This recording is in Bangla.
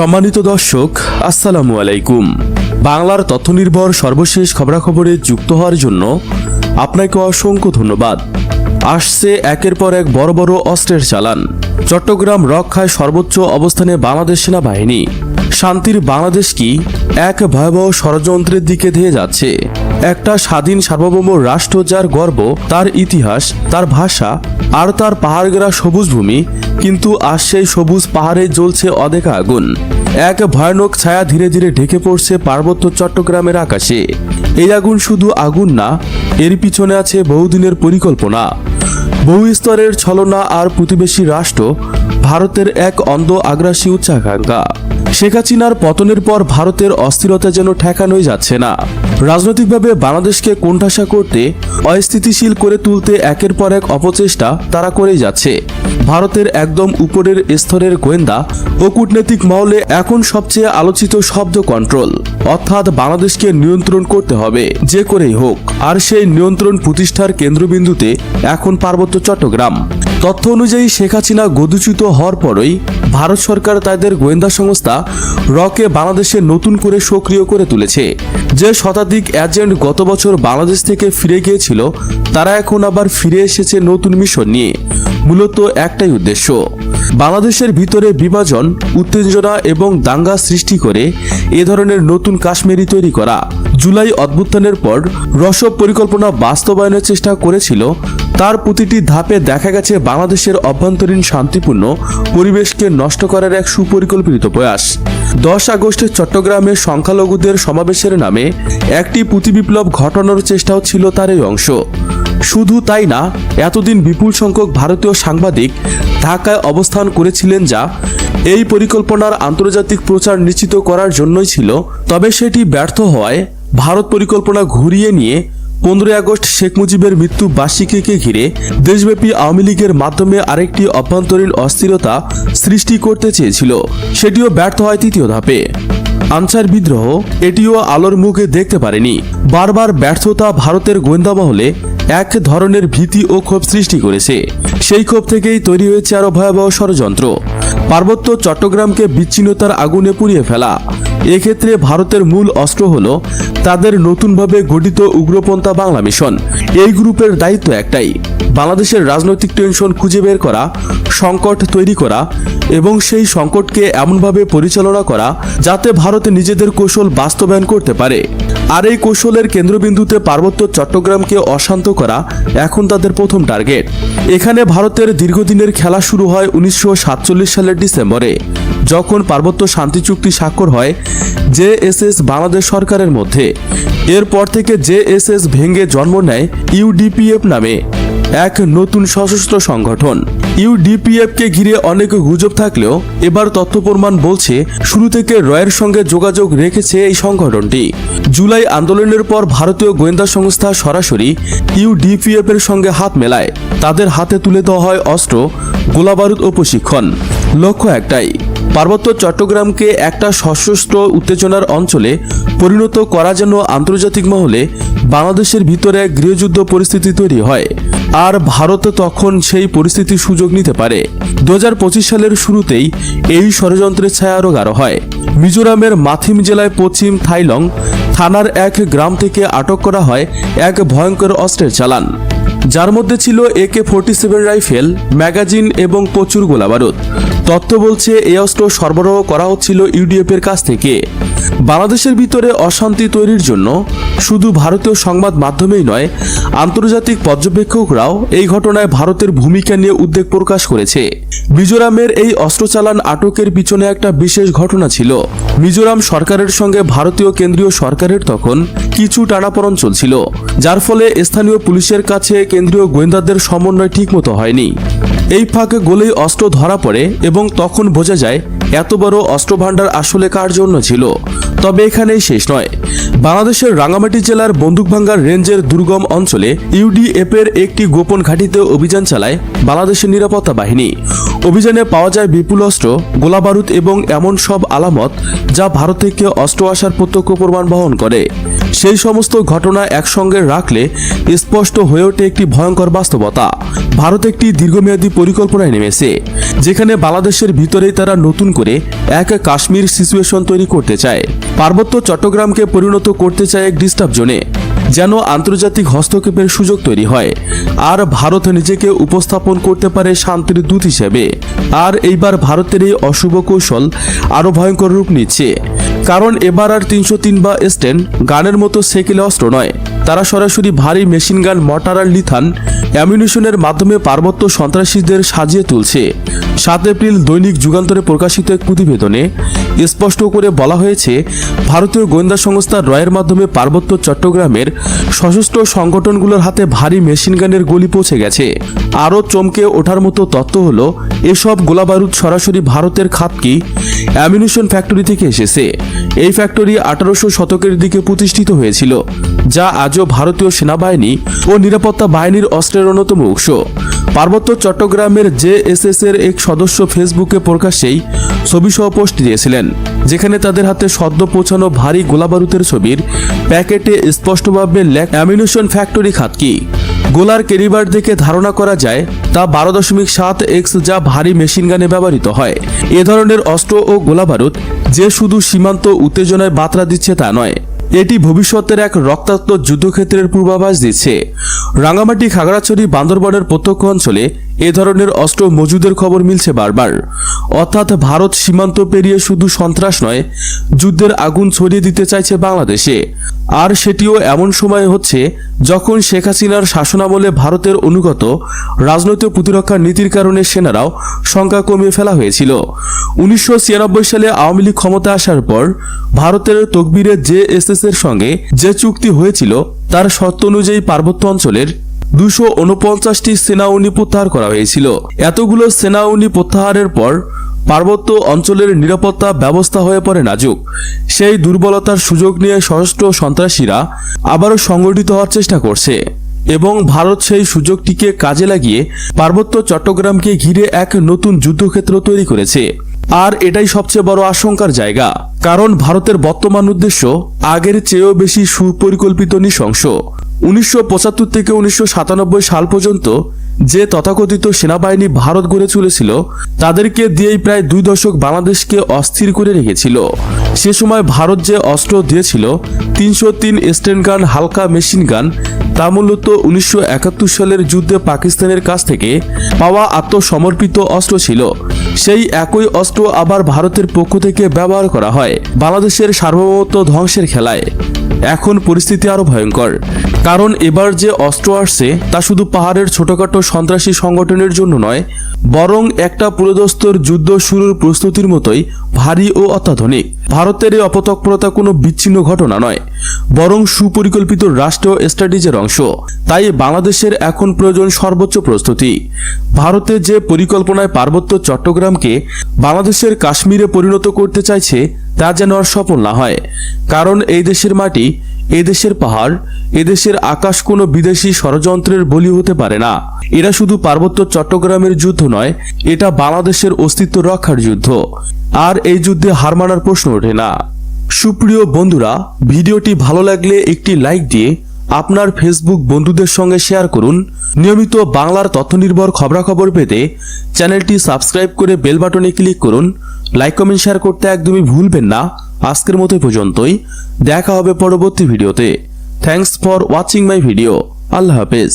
সম্মানিত দর্শক, আসসালামু আলাইকুম। বাংলার তথ্যনির্ভর সর্বশেষ খবরাখবরে যুক্ত হওয়ার জন্য আপনাকে অসংখ্য ধন্যবাদ। আসছে একের পর এক বড় বড় অস্ত্রের চালান। চট্টগ্রাম রক্ষায় সর্বোচ্চ অবস্থানে বাংলাদেশ সেনাবাহিনী। শান্তির বাংলাদেশ কি এক ভয়াবহ ষড়যন্ত্রের দিকে ধেয়ে যাচ্ছে? একটা স্বাধীন সার্বভৌম রাষ্ট্র যার গর্ব, তার ইতিহাস, তার ভাষা, আর তার পাহাড়গেরা সবুজ ভূমি, কিন্তু আজ সেই সবুজ পাহাড়ে জ্বলছে অদেখা আগুন। এক ভয়ানক ছায়া ধীরে ধীরে ঢেকে পড়ছে পার্বত্য চট্টগ্রামের আকাশে। এই আগুন শুধু আগুন না, এর পিছনে আছে বহুদিনের পরিকল্পনা। বহু স্তরের ছলনা আর প্রতিবেশী রাষ্ট্র, ভারতের এক অন্ধ আগ্রাসী উচ্চাকাঙ্ক্ষা। শেখ হাসিনার পতনের পর ভারতের অস্থিরতা যেন ঠেকানোই যাচ্ছে না। রাজনৈতিকভাবে বাংলাদেশকে কোণঠাসা করতে অস্থিতিশীল করে তুলতে একের পর এক অপচেষ্টা তারা করেই যাচ্ছে। ভারতের একদম উপরের স্তরের গোয়েন্দা ও কূটনৈতিক মহলে এখন সবচেয়ে আলোচিত শব্দ কন্ট্রোল। অর্থাৎ বাংলাদেশকে নিয়ন্ত্রণ করতে হবে, যে করেই হোক। আর সেই নিয়ন্ত্রণ প্রতিষ্ঠার কেন্দ্রবিন্দুতে এখন পার্বত্য চট্টগ্রাম। তথ্য অনুযায়ী শেখ হাসিনা গদুচ্যুত হওয়ার পরই ভারত সরকার তাদের গোয়েন্দা সংস্থা রকে বাংলাদেশে নতুন করে সক্রিয় করে তুলেছে, যে শতাধিক এজেন্ট গত বছর বাংলাদেশ থেকে ফিরে গিয়েছিল, তারা এখন আবার ফিরে এসেছে নতুন মিশন নিয়ে। মূলত একটাই উদ্দেশ্য। বাংলাদেশের ভিতরে বিভাজন, উত্তেজনা এবং দাঙ্গা সৃষ্টি করে এ ধরনের নতুন কাশ্মীরি তৈরি করা। জুলাই অভ্যুত্থানের পর রসব পরিকল্পনা বাস্তবায়নের চেষ্টা করেছিল, তার প্রতিটি ধাপে দেখা গেছে বাংলাদেশের অভ্যন্তরীণ শান্তিপূর্ণ পরিবেশকে নষ্ট করার এক সুপরিকল্পিত প্রয়াস। দশ আগস্টে চট্টগ্রামে সংখ্যালঘুদের সমাবেশের নামে একটি প্রতিবিপ্লব ঘটানোর চেষ্টাও ছিল তার এই অংশ। শুধু তাই না, এতদিন বিপুল সংখ্যক ভারতীয় সাংবাদিক ঢাকায় অবস্থান করেছিলেন যা এই পরিকল্পনার আন্তর্জাতিক প্রচার নিশ্চিত করার জন্যই ছিল। তবে সেটি ব্যর্থ হওয়ায় ভারত পরিকল্পনা ঘুরিয়ে নিয়ে পনেরোই আগস্ট শেখ মুজিবের মৃত্যু বার্ষিকীকে ঘিরে দেশব্যাপী আওয়ামী লীগের মাধ্যমে আরেকটি অভ্যন্তরীণ অস্থিরতা সৃষ্টি করতে চেয়েছিল। সেটিও ব্যর্থ হয় তৃতীয় ধাপে। আনসার বিদ্রোহ, এটিও আলোর মুখে দেখতে পারেনি। বারবার ব্যর্থতা ভারতের গোয়েন্দা মহলে এক ধরনের ভীতি ও ক্ষোভ সৃষ্টি করেছে। সেই ক্ষোভ থেকেই তৈরি হয়েছে আরও ভয়াবহ ষড়যন্ত্র। পার্বত্য চট্টগ্রামকে বিচ্ছিন্নতার আগুনে পুড়িয়ে ফেলা। এক্ষেত্রে ভারতের মূল অস্ত্র হল তাদের নতুনভাবে গঠিত উগ্রপন্থা বাংলা মিশন। এই গ্রুপের দায়িত্ব একটাই, বাংলাদেশের রাজনৈতিক টেনশন খুঁজে বের করা, সংকট তৈরি করা এবং সেই সংকটকে এমনভাবে পরিচালনা করা যাতে ভারত নিজেদের কৌশল বাস্তবায়ন করতে পারে। আর এই কৌশলের কেন্দ্রবিন্দুতে পার্বত্য চট্টগ্রামকে অশান্ত করা এখন তাদের প্রথম টার্গেট। এখানে ভারতের দীর্ঘদিনের খেলা শুরু হয় উনিশশো সাতচল্লিশ সালের ডিসেম্বরে, যখন পার্বত্য শান্তি চুক্তি স্বাক্ষর হয় জেএসএস বাংলাদেশ সরকারের মধ্যে। এরপর থেকে জেএসএস ভেঙে জন্ম নেয় ইউডিপিএফ নামে এক নতুন সশস্ত্র সংগঠন। ইউডিপিএফ কে ঘিরে অনেক গুজব থাকলেও এবার তথ্য প্রমাণ বলছে শুরু থেকে রয়ের সঙ্গে যোগাযোগ রেখেছে এই সংগঠনটি। জুলাই আন্দোলনের পর ভারতীয় গোয়েন্দা সংস্থা সরাসরি ইউডিপিএফ এর সঙ্গে হাত মেলায়। তাদের হাতে তুলে দেওয়া হয় অস্ত্র, গোলাবারুদ ও প্রশিক্ষণ। লক্ষ্য একটাই পার্বত্য চট্টগ্রামকে একটা সশস্ত্র উত্তেজনার অঞ্চলে পরিণত করা যেন আন্তর্জাতিক মহলে বাংলাদেশের ভিতরে গৃহযুদ্ধ পরিস্থিতি তৈরি হয়। আর ভারত তখন সেই পরিস্থিতির সুযোগ নিতে পারে। দু হাজার পঁচিশ সালের শুরুতেই এই ষড়যন্ত্রের ছায়া আরও গাঢ় হয়। মিজোরামের মাথিম জেলায় পশ্চিম থাইলং থানার এক গ্রাম থেকে আটক করা হয় এক ভয়ঙ্কর অস্ত্রের চালান। যার মধ্যে ছিল একে ফোর্টি সেভেন রাইফেল, ম্যাগাজিন এবং প্রচুর গোলাবারুদ। তথ্য বলছে, এই অস্ত্র সরবরাহ করা হচ্ছিল ইউডিএফ এর কাছ থেকে। বাংলাদেশের ভিতরে অশান্তি তৈরির জন্য শুধু ভারতীয় সংবাদ মাধ্যমেই নয়, আন্তর্জাতিক পর্যবেক্ষকরাও এই ঘটনায় ভারতের ভূমিকা নিয়ে উদ্বেগ প্রকাশ করেছে। মিজোরামের এই অস্ত্র চালান আটকের পিছনে একটা বিশেষ ঘটনা ছিল। মিজোরাম সরকারের সঙ্গে ভারতীয় কেন্দ্রীয় সরকারের তখন কিছু টানাপড়ন চলছিল, যার ফলে স্থানীয় পুলিশের কাছে কেন্দ্রীয় গোয়েন্দাদের সমন্বয় ঠিকমতো হয়নি। এই ফাঁকে গোলেই অস্ত্র ধরা পড়ে এবং তখন বোঝা যায়, এত বড় অস্ত্রভাণ্ডার আসলে কার জন্য ছিল? তবে এখানেই শেষ নয়। বাংলাদেশের রাঙ্গামাটি জেলার বন্দুকভাঙ্গার রেঞ্জের দুর্গম অঞ্চলে ইউডিএফ এর একটি গোপন ঘাঁটিতে অভিযান চালায় বাংলাদেশের নিরাপত্তা বাহিনী। অভিযানে পাওয়া যায় বিপুল অস্ত্র, গোলাবারুদ এবং এমন সব আলামত যা ভারত থেকে অস্ত্র আসার প্রত্যক্ষ প্রমাণ বহন করে। সেই সমস্ত ঘটনা একসঙ্গে রাখলে স্পষ্ট হয়ে ওঠে একটি ভয়ঙ্কর বাস্তবতা। ভারত একটি দীর্ঘমেয়াদী পরিকল্পনায় নেমেছে, যেখানে বাংলাদেশের ভিতরেই তারা নতুন করে এক কাশ্মীর সিচুয়েশন তৈরি করতে চায়। পার্বত্য চট্টগ্রামকে পরিণত করতে চায় এক ডিস্টার্ব জোনে যেন আন্তর্জাতিক হস্তক্ষেপের সুযোগ তৈরি হয়। আর ভারত নিজেকে উপস্থাপন করতে পারে শান্তির দূত হিসেবে। আর এইবার ভারতের এই অশুভ কৌশল আরও ভয়ঙ্কর রূপ নিচ্ছে। কারণ এবার আর তিনশো তিন বা স্টেন গানের মতো সেকেলে অস্ত্র নয়। তারা সরাসরি ভারী মেশিন গান মটার আর লিথান অ্যামিউনিশনের মাধ্যমে পার্বত্য সন্ত্রাসীদের সাজিয়ে তুলছে। সাত এপ্রিল দৈনিক যুগান্তরে প্রকাশিত এক প্রতিবেদনে স্পষ্ট করে বলা হয়েছে, ভারতীয় গোয়েন্দা সংস্থা রয়ের মাধ্যমে পার্বত্য চট্টগ্রামের সশস্ত্র সংগঠনগুলোর হাতে ভারী মেশিনগানের গুলি পৌঁছে গেছে। আরও চমকে ওঠার মতো তত্ত্ব হল, এসব গোলাবারুদ সরাসরি ভারতের খাতকি অ্যামিউনিশন ফ্যাক্টরি থেকে এসেছে। এই ফ্যাক্টরি আঠারোশো শতকের দিকে প্রতিষ্ঠিত হয়েছিল, যা আজও ভারতীয় সেনাবাহিনী ও নিরাপত্তা বাহিনীর অস্ত্রের অন্যতম উৎস। পার্বত্য চট্টগ্রামের জেএসএস এর এক সদস্য ফেসবুকে প্রকাশ্যেই ছবি সহ পোস্ট দিয়েছিলেন, যেখানে তাদের হাতে সদ্য পৌঁছানো ভারী গোলাবারুদের ছবির প্যাকেটে স্পষ্টভাবে লেখ, অ্যামিউনিশন ফ্যাক্টরি খাতকি। গোলার কেরিবার থেকে ধারণা করা যায়, তা বারো দশমিক সাত এক্স যা ভারী মেশিনগানে ব্যবহৃত হয়। এ ধরনের অস্ত্র ও গোলাবারুদ যে শুধু সীমান্ত উত্তেজনায় বার্তা দিচ্ছে তা নয়, এটি ভবিষ্যতের এক রক্তাক্ত যুদ্ধক্ষেত্রের পূর্বাভাস দিচ্ছে। রাঙামাটি খাগড়াছড়ি বান্দরবনের প্রত্যক্ষ অঞ্চলে এ ধরনের অস্ত্র মজুদের খবর মিলছে বারবার। অর্থাৎ ভারত সীমান্ত পেরিয়ে শুধু সন্ত্রাস নয়, যুদ্ধের আগুন ছড়িয়ে দিতে চাইছে বাংলাদেশে। আর সেটিও এমন সময় হচ্ছে যখন শেখ হাসিনার শাসনামলে ভারতের অনুগত রাজনৈতিক প্রতিরক্ষা নীতির কারণে সেনারাও সংখ্যা কমিয়ে ফেলা হয়েছিল। উনিশশো ছিয়ানব্বই সালে আওয়ামী লীগ ক্ষমতা আসার পর ভারতের তকবিরে জেএসএস এর সঙ্গে যে চুক্তি হয়েছিল, তার শর্ত অনুযায়ী পার্বত্য অঞ্চলের দুশো উনপঞ্চাশটি সেনাউনি প্রত্যাহার করা হয়েছিল। এতগুলো সেনাউনি প্রত্যাহারের পর পার্বত্য অঞ্চলের নিরাপত্তা ব্যবস্থা হয়ে পড়ে নাজুক। সেই দুর্বলতার সুযোগ নিয়ে সশস্ত্র সন্ত্রাসীরা আবারও সংগঠিত হওয়ার চেষ্টা করছে এবং ভারত সেই সুযোগটিকে কাজে লাগিয়ে পার্বত্য চট্টগ্রামকে ঘিরে এক নতুন যুদ্ধক্ষেত্র তৈরি করেছে। আর এটাই সবচেয়ে বড় আশঙ্কার জায়গা, কারণ ভারতের বর্তমান উদ্দেশ্য আগের চেয়েও বেশি সুপরিকল্পিত নৃশংস। উনিশশো পঁচাত্তর থেকে উনিশশো সাতানব্বই সাল পর্যন্ত যে তথাকথিত সেনাবাহিনী ভারত গড়ে চলেছিল, তাদেরকে দিয়েই প্রায় দুই দশক বাংলাদেশকে অস্থির করে রেখেছিল। সে সময় ভারত যে অস্ত্র দিয়েছিল, তিনশো তিন স্টেন গান হালকা মেশিন গান তা মূলত উনিশশো একাত্তর সালের যুদ্ধে পাকিস্তানের কাছ থেকে পাওয়া আত্মসমর্পিত অস্ত্র ছিল। সেই একই অস্ত্র আবার ভারতের পক্ষ থেকে ব্যবহার করা হয়, বাংলাদেশের সার্বভৌমত্ব ধ্বংসের খেলায়। এখন পরিস্থিতি আরও ভয়ঙ্কর। কারণ এবার যে অস্ত্র আসছে, তা শুধু পাহাড়ের ছোটখাটো সন্ত্রাসী সংগঠনের জন্য নয়, বরং একটা পুরোদস্তর যুদ্ধ শুরুর প্রস্তুতির মতোই ভারী ও অত্যাধুনিক। ভারতের এই অপতৎপরতা কোনো বিচ্ছিন্ন ঘটনা নয়, বরং সুপরিকল্পিত রাষ্ট্রীয় স্ট্র্যাটেজির অংশ। তাই বাংলাদেশের এখন প্রয়োজন সর্বোচ্চ প্রস্তুতি। ভারতে যে পরিকল্পনায় পার্বত্য চট্টগ্রামকে বাংলাদেশের কাশ্মীরে পরিণত করতে চাইছে তা যেন আর সফল না হয়। কারণ এই দেশের মাটি এদেশের পাহাড় এদেশের আকাশ কোনো বিদেশি ষড়যন্ত্রের বলি হতে পারে না। এরা শুধু পার্বত্য চট্টগ্রামের যুদ্ধ নয়, এটা বাংলাদেশের অস্তিত্ব রক্ষার যুদ্ধ। আর এই যুদ্ধে হার মানার প্রশ্ন ওঠে না। সুপ্রিয় বন্ধুরা, ভিডিওটি ভালো লাগলে একটি লাইক দিয়ে আপনার ফেসবুক বন্ধুদের সঙ্গে শেয়ার করুন। নিয়মিত বাংলার তথ্যনির্ভর খবরাখবর পেতে চ্যানেলটি সাবস্ক্রাইব করে বেল বাটনে ক্লিক করুন। লাইক কমেন্ট শেয়ার করতে একদমই ভুলবেন না। আজকের মতো পর্যন্তই। দেখা হবে পরবর্তী ভিডিওতে thanks for watching my video আল্লাহ হাফেজ।